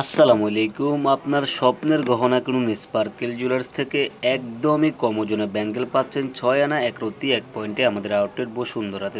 আসসালামু আলাইকুম। আপনার স্বপ্নের গহনা কিনুন স্পার্কেল জুয়েলার্স থেকে। একদমই কম ওজনে ব্যাঙ্গেল পাচ্ছেন ছয় আনা একরতি এক পয়েন্টে আমাদের আউটলেট বসুন্ধরাতে।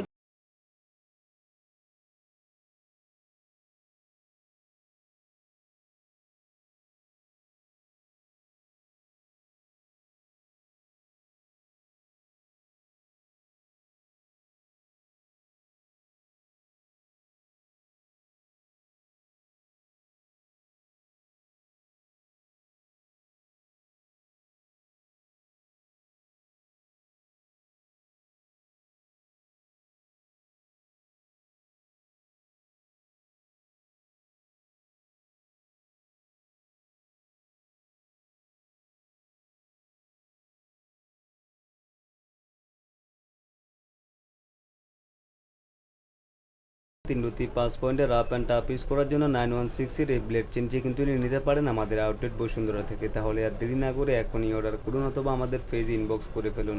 তিন রুতি পাঁচ পয়েন্টে রাপ অ্যান্ড টাপ ইউজ করার জন্য নাইন ওয়ান সিক্সের এই ব্লেড চেনটি কিন্তু নিতে পারেন আমাদের আউটলেট বসুন্ধরা থেকে। তাহলে আর দেরি না করে এখনই অর্ডার করুন অথবা আমাদের পেজ ইনবক্স করে ফেলুন।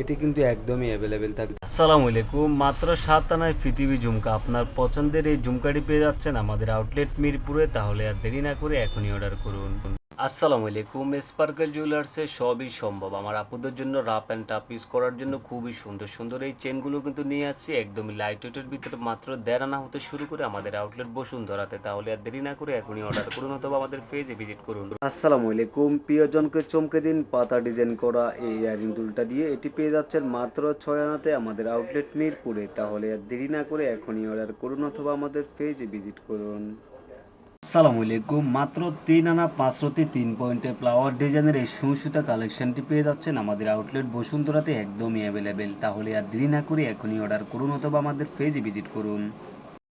এটি কিন্তু একদমই অ্যাভেলেবেল থাকবে। আসসালামু আলাইকুম, মাত্র সাত আনায় পৃথিবী ঝুমকা। আপনার পছন্দের এই ঝুমকাটি পেয়ে যাচ্ছেন আমাদের আউটলেট মিরপুরে। তাহলে আর দেরি না করে এখনই অর্ডার করুন। আসসালামু আলাইকুম। স্পার্কেল জুয়েলার্সে সবই সম্ভব। আমার আপুদের জন্য রাপ অ্যান্ড টাপ ইউজ করার জন্য খুবই সুন্দর সুন্দর এই চেনগুলো কিন্তু নিয়ে আসছি। একদমই লাইট ওয়েটের ভিতরে মাত্র দেড় আনা হতে শুরু করে আমাদের আউটলেট বসুন্ধরাতে। তাহলে আর দেরি না করে এখনই অর্ডার করুন অথবা আমাদের পেজে ভিজিট করুন। আসসালামু আলাইকুম। প্রিয়জনকে চমকে দিন, পাতা ডিজাইন করা এই ইয়ারিং দুলটা দিয়ে এটি পেয়ে যাচ্ছেন মাত্র ছয় আনাতে আমাদের আউটলেট মিরপুরে। তাহলে আর দেরি না করে এখনই অর্ডার করুন অথবা আমাদের পেজে ভিজিট করুন। আসসালামু আলাইকুম। মাত্র তিন আনা পাঁচশোতে তিন পয়েন্টে ফ্লাওয়ার ডিজাইনের এই সুসুতা কালেকশনটি পেয়ে যাচ্ছেন আমাদের আউটলেট বসুন্ধরাতে একদমই অ্যাভেলেবেল তাহলে আর দেরি না করে এখনই অর্ডার করুন অথবা আমাদের পেজে ভিজিট করুন।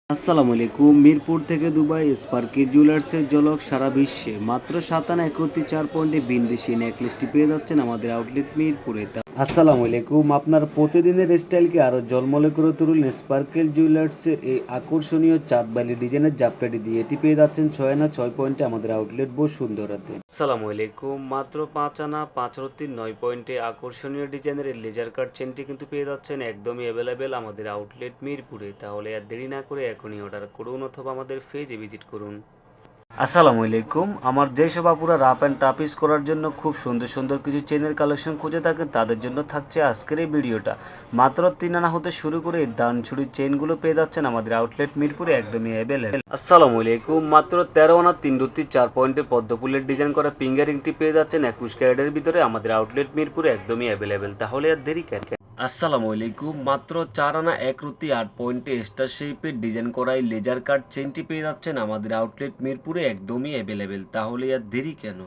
আসসালামু আলাইকুম। মিরপুর থেকে দুবাই স্পার্কি জুয়েলার্সের জলক সারা বিশ্বে। মাত্র সাত আনা একত্রি চার পয়েন্টে বিন্দেশি নেকলেসটি পেয়ে যাচ্ছেন আমাদের আউটলেট মিরপুরে। আসসালামু আলাইকুম। আপনার প্রতিদিনের স্টাইলকে আরও জলমলে করে তুলুন? স্পার্কেল জুয়েলার্সের এই আকর্ষণীয় চাঁদবালি ডিজাইনের জাপটাটি দিয়ে এটি পেয়ে যাচ্ছেন ছয় আনা ছয় পয়েন্টে আমাদের আউটলেট বসুন্ধরাতে। আসসালামু আলাইকুম। মাত্র পাঁচ আনা পাঁচ রত্তির নয় পয়েন্টে আকর্ষণীয় ডিজাইনের লেজার কাট চেনটি কিন্তু পেয়ে যাচ্ছেন একদমই অ্যাভেলেবেল আমাদের আউটলেট মিরপুরে। তাহলে আর দেরি না করে এখনই অর্ডার করুন অথবা আমাদের ফেজে ভিজিট করুন। আসসালামু আলাইকুম। আমার যেসব আপুরা রাপ অ্যান্ড টাপ ইউজ করার জন্য খুব সুন্দর সুন্দর কিছু চেনের কালেকশন খুঁজে থাকেন, তাদের জন্য থাকছে আজকের এই ভিডিওটা। মাত্র তিন আনা হতে শুরু করে দান ছুরির চেনগুলো পেয়ে যাচ্ছেন আমাদের আউটলেট মিরপুরে একদমই অ্যাভেলেবেল আসসালামু আলাইকুম। মাত্র তেরো আনা তিন রুতি চার পয়েন্টে পদ্মফুলের ডিজাইন করা ফিঙ্গারিংটি পেয়ে যাচ্ছেন একুশ ক্যারেটের ভিতরে আমাদের আউটলেট মিরপুরে একদমই অ্যাভেলেবেল তাহলে আর দেরি কেন? আসসালামু আলাইকুম। মাত্র চার আনা এক রুতি আট পয়েন্টে স্টার শেপের ডিজাইন করা এই লেজার কাট চেনটি পেয়ে যাচ্ছেন আমাদের আউটলেট মিরপুরে একদমই অ্যাভেলেবেল তাহলে আর দেরি কেন?